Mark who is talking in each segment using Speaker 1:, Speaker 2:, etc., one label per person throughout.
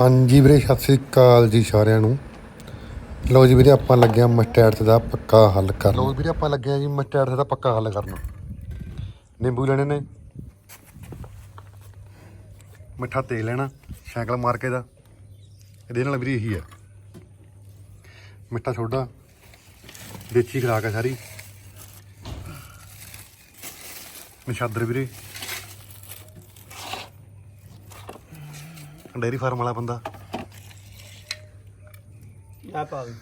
Speaker 1: ਹਾਂਜੀ ਵੀਰੇ, ਸਤਿ ਸ੍ਰੀ ਅਕਾਲ ਜੀ ਸਾਰਿਆਂ ਨੂੰ। ਲਓ ਜੀ ਵੀਰੇ, ਆਪਾਂ ਲੱਗਿਆ ਮਸਟੈਟਸ ਦਾ ਪੱਕਾ ਹੱਲ ਕਰਨ। ਲਓ ਵੀਰੇ, ਆਪਾਂ ਲੱਗਿਆ ਜੀ ਮਸਟੈਟਸ ਦਾ ਪੱਕਾ ਹੱਲ ਕਰਨਾ। ਨਿੰਬੂ ਲੈਣੇ ਨੇ। ਮਿੱਠਾ ਤੇਲ ਲੈਣਾ ਸਾਈਕਲ ਮਾਰਕੇ ਦਾ। ਇਹਦੇ ਨਾਲ ਵੀਰੇ ਇਹੀ ਹੈ ਮਿੱਠਾ ਸੋਡਾ ਦੇਚੀ ਖਰਾਕ ਹੈ ਸਾਰੀ। ਨਿਸ਼ਾਦਰ ਵੀਰੇ। ਡੇਰੀ ਫਾਰਮ ਵਾਲਾ ਬੰਦਾ।
Speaker 2: ਆ ਪਾ ਵੀ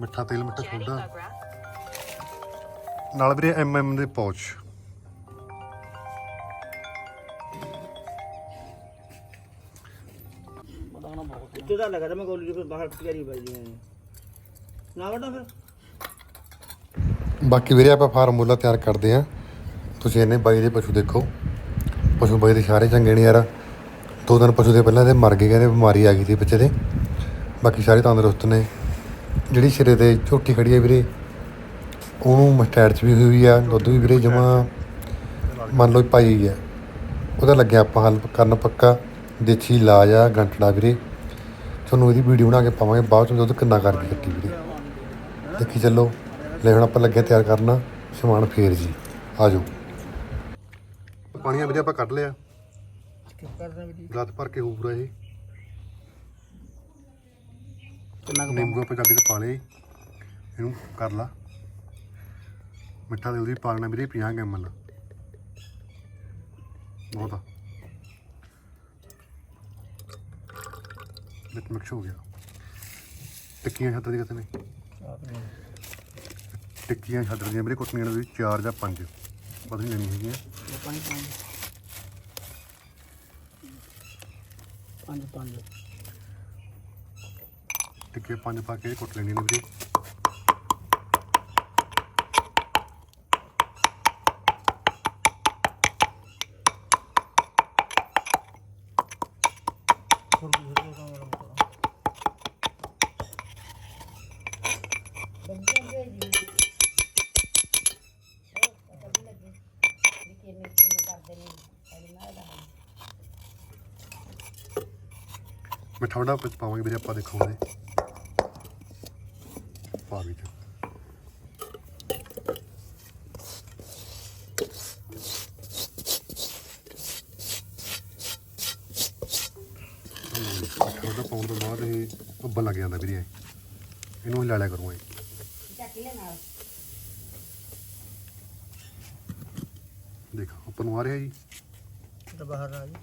Speaker 1: ਮਿੱਠਾ ਤੇਲ ਮਿੱਠਾ ਸੋਡਾ। ਨਾਲ ਵੀਰੇ ਐਮ ਐਮ ਦੇ ਪੌਚ।
Speaker 2: ਕਿੱਥੇ ਦਾ ਲਗਾ ਮੈਂ ਗੋਲੀ ਫਿਰ ਬਾਹਰ ਤਿਆਰੀ ਬਾਈ ਜੀ। ਨਾ ਵਟਾ ਫਿਰ।
Speaker 1: ਬਾਕੀ ਵੀਰੇ ਆਪਾਂ ਫਾਰਮੂਲਾ ਤਿਆਰ ਕਰਦੇ ਆ ਤੁਸੀਂ ਇਹਨੇ ਬਾਈ ਦੇ ਪਸ਼ੂ ਦੇਖੋ। ਪਸ਼ੂ ਬਾਈ ਦੇ ਸਾਰੇ ਚੰਗੇ ਨੇ ਯਾਰ। ਦੋ ਦਿਨ ਪਸ਼ੂ ਦੇ ਪਹਿਲਾਂ ਦੇ ਮਰ ਗਏ, ਕਹਿੰਦੇ ਬਿਮਾਰੀ ਆ ਗਈ ਸੀ ਬੱਚੇ ਦੇ ਬਾਕੀ ਸਾਰੇ ਤੰਦਰੁਸਤ ਨੇ। ਜਿਹੜੀ ਸਿਰੇ ਤੇ ਝੋਟੀ ਖੜੀ ਹੈ ਵੀਰੇ, ਉਹਨੂੰ ਮਸਟੈਡ ਚ ਵੀ ਹੋਈ ਆ, ਦੁੱਧ ਵੀ ਵੀਰੇ ਜਮਾ ਮੰਨ ਲਓ ਪਾਈ ਹੈ ਉਹਦਾ ਲੱਗਿਆ ਆਪਾਂ ਹੱਲ ਕਰਨ ਪੱਕਾ, ਦੇਸੀ ਇਲਾਜ ਆ, ਗੰਟੜਾ ਵੀਰੇ। ਤੁਹਾਨੂੰ ਇਹਦੀ ਵੀਡੀਓ ਬਣਾ ਕੇ ਪਾਵਾਂਗੇ, ਬਾਅਦ ਚ ਦੁੱਧ ਕਿੰਨਾ ਕਰ ਕੱਟੀ ਵੀਰੇ। ਦੇਖੀ ਚੱਲੋ। ਲੈ ਹੁਣ ਆਪਾਂ ਲੱਗਿਆ ਤਿਆਰ ਕਰਨਾ, ਸਮਾਨ ਫੇਰ ਜੀ। ਆ ਜਾਓ ਪਾਣੀ ਵੀਰੇ ਆਪਾਂ ਕੱਢ ਲਿਆ।
Speaker 2: ਕਰਨਾ ਵੀ
Speaker 1: ਭਰ ਕੇ ਹੋਊਗਾ ਇਹ।
Speaker 2: ਕਿੰਨਾ ਕੁ
Speaker 1: ਨਿੰਬੂ ਆਪਾਂ ਜੱਗ 'ਚ ਪਾ ਲਏ। ਇਹਨੂੰ ਕਰ ਲਾ। ਮਿੱਠਾ ਦੇ ਉਹਦੀ ਪਾ ਲੈਣਾ ਵੀਰੇ 50 ਐਮਐਲ ਬਹੁਤ ਆ। ਮਿੱਠ ਮਿਕਸ ਹੋ ਗਿਆ। ਟਿੱਕੀਆਂ ਛੱਡ ਦੀ ਕਿਤੇ ਨੇ? ਟਿੱਕੀਆਂ ਛੱਡ ਦੀਆਂ ਵੀਰੇ ਕੁੱਟਣੀਆਂ ਦੇ ਵਿੱਚ 4 ਜਾਂ 5 ਲੈਣੀ ਹੈਗੀਆਂ
Speaker 2: ਇਹ ਪਾਣੀ ਪਾਣੀ ਪੰਜ ਪੰਜ
Speaker 1: ਟਿੱਕੇ ਪੰਜ ਪਾ ਕੇ ਕੁੱਟ ਲੈਣੀਆਂ ਨੇ ਵੀਰੇ। ਮਿੱਠਾ ਵਡਾ ਵਿੱਚ ਪਾਵਾਂਗੇ ਵੀਰੇ ਆਪਾਂ ਦੇਖੋ ਉਹਦੇ ਪਾ ਵਿੱਚ ਮਿੱਠਾ ਵਡਾ ਪਾਉਣ ਤੋਂ ਬਾਅਦ ਇਹ ਉੱਬਲ ਲੱਗ ਜਾਂਦਾ ਵੀਰੇ। ਇਹਨੂੰ ਹਿਲਾ ਲਿਆ ਕਰੂੰਗਾ ਦੇਖੋ ਉੱਪਰ ਨੂੰ ਆ ਰਿਹਾ ਜੀ।
Speaker 2: ਤਾਂ ਬਾਹਰ ਆ ਜੀ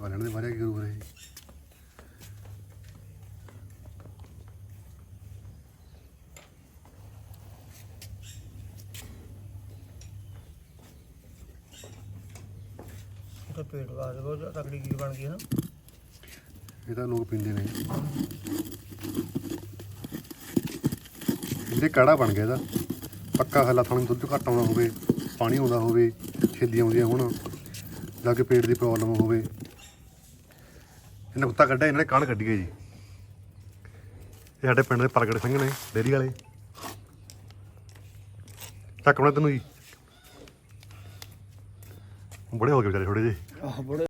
Speaker 1: ਆ ਲੈਣ ਦੇ ਮਾਰਿਆ ਕੀ ਕਰੂ ਰਹੇ
Speaker 2: ਤਾਂ ਪੇਟ ਵਾਸਤੇ ਬਹੁਤ ਤਕੜੀ ਚੀਜ਼ ਬਣ ਗਈ ਨਾ।
Speaker 1: ਇਹ ਤਾਂ ਲੋਕ ਪੀਂਦੇ ਨੇ। ਇਹਦੇ ਕਾੜਾ ਬਣ ਗਿਆ ਇਹਦਾ। ਪੱਕਾ ਹੱਲਾ ਥਾਣੇ ਦੁੱਧ ਘੱਟ ਆਉਣਾ ਹੋਵੇ, ਪਾਣੀ ਆਉਂਦਾ ਹੋਵੇ ਛੇਲੀ ਆਉਂਦੀਆਂ ਹੁਣ ਜਾਂ ਕਿ ਪੇਟ ਦੀ ਪ੍ਰੋਬਲਮ ਹੋਵੇ। ਇਹਨੇ ਕੁੱਤਾ ਕੱਢਿਆ, ਇਹਨਾਂ ਨੇ ਕਾਣ ਕੱਢੀ ਹੈ ਜੀ। ਇਹ ਸਾਡੇ ਪਿੰਡ ਦੇ ਪ੍ਰਗਟ ਸਿੰਘ ਨੇ ਡੇਰੀ ਵਾਲੇ। ਚੱਕ ਬਣਾ ਤੈਨੂੰ ਜੀ। ਬੜੇ ਹੋ ਗਏ ਵਿਚਾਰੇ ਥੋੜੇ ਜਿਹੇ।
Speaker 2: ਆਹ ਬੜੇ